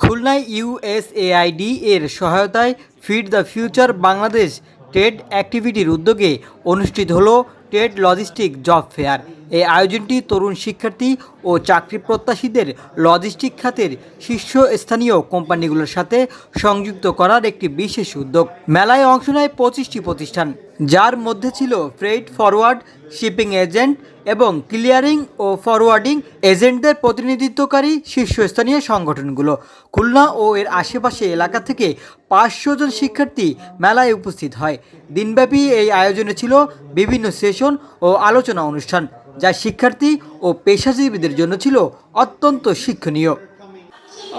খুলনায় ইউএসএআইডি এর সহায়তায় feed the future Bangladesh trade অ্যাক্টিভিটির উদ্যোগে অনুষ্ঠিত হলো ট্রেড লজিস্টিক জব ফেয়ার। এই আয়োজনটি তরুণ শিক্ষার্থী ও চাকরি প্রত্যাশীদের লজিস্টিক খাতের শীর্ষস্থানীয় কোম্পানিগুলোর সাথে সংযুক্ত করার একটি বিশেষ উদ্যোগ। মেলায় অংশ নেয় পঁচিশটি প্রতিষ্ঠান। যার মধ্যে ছিল ফ্রেড ফরওয়ার্ড শিপিং এজেন্ট এবং ক্লিয়ারিং ও ফরওয়ার্ডিং এজেন্টদের প্রতিনিধিত্বকারী শীর্ষস্থানীয় সংগঠনগুলো। খুলনা ও এর আশেপাশে এলাকা থেকে পাঁচশো জন শিক্ষার্থী মেলায় উপস্থিত হয়। দিনব্যাপী এই আয়োজনে ছিল বিভিন্ন সেশন ও আলোচনা অনুষ্ঠান, যা শিক্ষার্থী ও পেশাজীবীদের জন্য ছিল অত্যন্ত শিক্ষণীয়।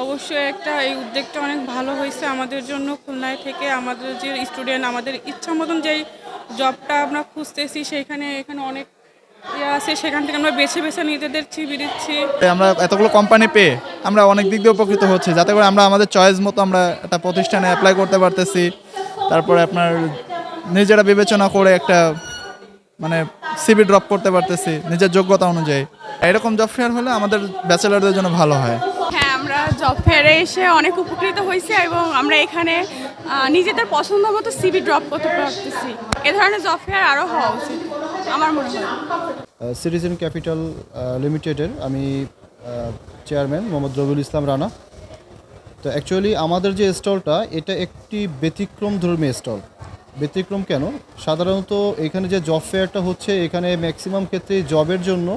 অবশ্যই একটা এই উদ্যোগটা অনেক ভালো হয়েছে আমাদের জন্য খুলনায় থেকে। আমাদের যে স্টুডেন্ট আমাদের ইচ্ছা মতন যেই জবটা আমরা খুঁজতেছি সেখানে এখানে অনেক ইয়ে আছে সেখান থেকে আমরা বেছে বেছে নিজেদের চিবি দিচ্ছি। আমরা এতগুলো কোম্পানি পেয়ে আমরা অনেক দিক দিয়ে উপকৃত হচ্ছি। যাতে করে আমরা আমাদের চয়েস মতো আমরা একটা প্রতিষ্ঠানে অ্যাপ্লাই করতে পারতেছি। তারপরে আপনার নিজেরা বিবেচনা করে একটা মানে সিবি ড্রপ করতে পারতেছি নিজের যোগ্যতা অনুযায়ী। এরকম জব ফেয়ার হলে আমাদের ব্যাচেলারদের জন্য ভালো হয়। হ্যাঁ আমরা জব ফেয়ারে এসে অনেক উপকৃত হয়েছি এবং আমরা এখানে নিজেদের পছন্দ মতো সিবি ড্রপ করতে পারতেছি। এ ধরনের জব ফেয়ার আরও হওয়া উচিত, আমার মনে হয়। সিটিজেন ক্যাপিটাল লিমিটেডের আমি চেয়ারম্যান মোহাম্মদ রবিউল ইসলাম রানা। তো অ্যাকচুয়ালি আমাদের যে স্টলটা, এটা একটি ব্যতিক্রম ধর্মী স্টল। ব্যতিক্রম কেন? সাধারণত এখানে যে জব ফেয়ারটা হচ্ছে, এখানে ম্যাক্সিমাম ক্ষেত্রে জবের জন্য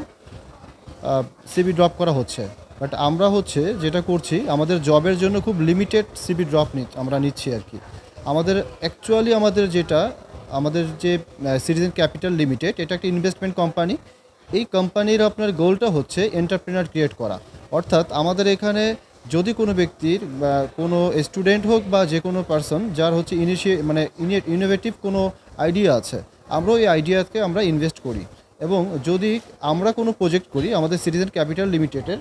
সিবি ড্রপ করা হচ্ছে। বাট আমরা হচ্ছে যেটা করছি, আমাদের জবের জন্য খুব লিমিটেড সিবি ড্রপ নি আমরা নিচ্ছি আর কি। আমাদের অ্যাকচুয়ালি আমাদের যেটা, আমাদের যে সিটিজেন ক্যাপিটাল লিমিটেড এটা একটা ইনভেস্টমেন্ট কোম্পানি এই কোম্পানির আপনার গোলটা হচ্ছে এন্টারপ্রেনার ক্রিয়েট করা। অর্থাৎ আমাদের এখানে যদি কোনো ব্যক্তির কোনো স্টুডেন্ট হোক বা যে কোনো পার্সন যার হচ্ছে ইনিশিয়ে মানে ইনোভেটিভ কোনো আইডিয়া আছে, আমরাও এই আইডিয়াকে আমরা ইনভেস্ট করি। এবং যদি আমরা কোনো প্রজেক্ট করি, আমাদের সিটিজেন ক্যাপিটাল লিমিটেডের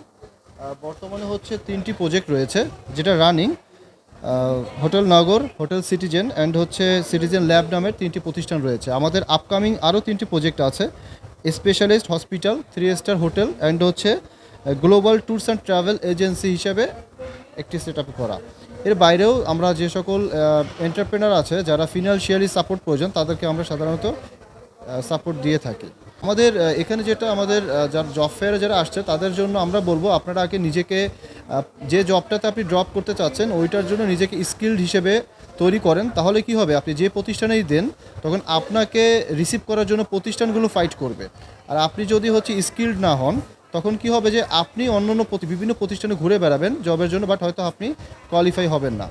বর্তমানে হচ্ছে তিনটি প্রজেক্ট রয়েছে, যেটা running hotel Nagar hotel citizen and হচ্ছে সিটিজেন ল্যাব নামের তিনটি প্রতিষ্ঠান রয়েছে। আমাদের আপকামিং আরও তিনটি প্রজেক্ট আছে specialist hospital three star hotel and হচ্ছে global tours and travel agency হিসেবে একটি সেট করা। এর বাইরেও আমরা যে সকল এন্টারপ্রেনার আছে, যারা ফিনান্সিয়ালি সাপোর্ট প্রয়োজন, তাদেরকে আমরা সাধারণত সাপোর্ট দিয়ে থাকি। আমাদের এখানে যেটা আমাদের যারা জব ফেয়ারে যারা আসছে, তাদের জন্য আমরা বলব, আপনারা আগে নিজেকে যে জবটাতে আপনি ড্রপ করতে চাচ্ছেন, ওইটার জন্য নিজেকে স্কিল্ড হিসেবে তৈরি করেন। তাহলে কি হবে? আপনি যে প্রতিষ্ঠানেই দেন, তখন আপনাকে রিসিভ করার জন্য প্রতিষ্ঠানগুলো ফাইট করবে। আর আপনি যদি হচ্ছে স্কিল্ড না হন, তখন কি হবে যে, আপনি অন্য অন্য বিভিন্ন প্রতিষ্ঠানে ঘুরে বেড়াবেন জবের জন্য বাট হয়তো আপনি কোয়ালিফাই হবেন না।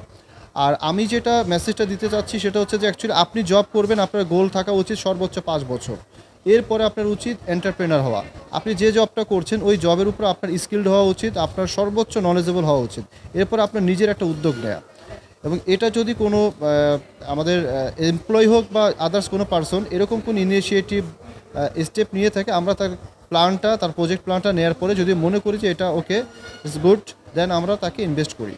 আর আমি যেটা মেসেজটা দিতে চাচ্ছি সেটা হচ্ছে যে অ্যাকচুয়ালি আপনি জব করবেন, আপনার গোল থাকা উচিত সর্বোচ্চ পাঁচ বছর। এরপরে আপনার উচিত এন্টারপ্রেনার হওয়া। আপনি যে জবটা করছেন, ওই জবের উপর আপনার স্কিল্ড হওয়া উচিত, আপনার সর্বোচ্চ নলেজেবল হওয়া উচিত। এরপর আপনার নিজের একটা উদ্যোগ নেওয়া এবং এটা যদি কোনো আমাদের এমপ্লয় হোক বা আদার্স কোনো পার্সন এরকম কোনো ইনিশিয়েটিভ স্টেপ নিয়ে থাকে, আমরা তার প্ল্যানটা তার প্রজেক্ট প্ল্যানটা নেওয়ার পরে যদি মনে করি যে এটা ওকে ইটস গুড দেন আমরা তাকে ইনভেস্ট করি।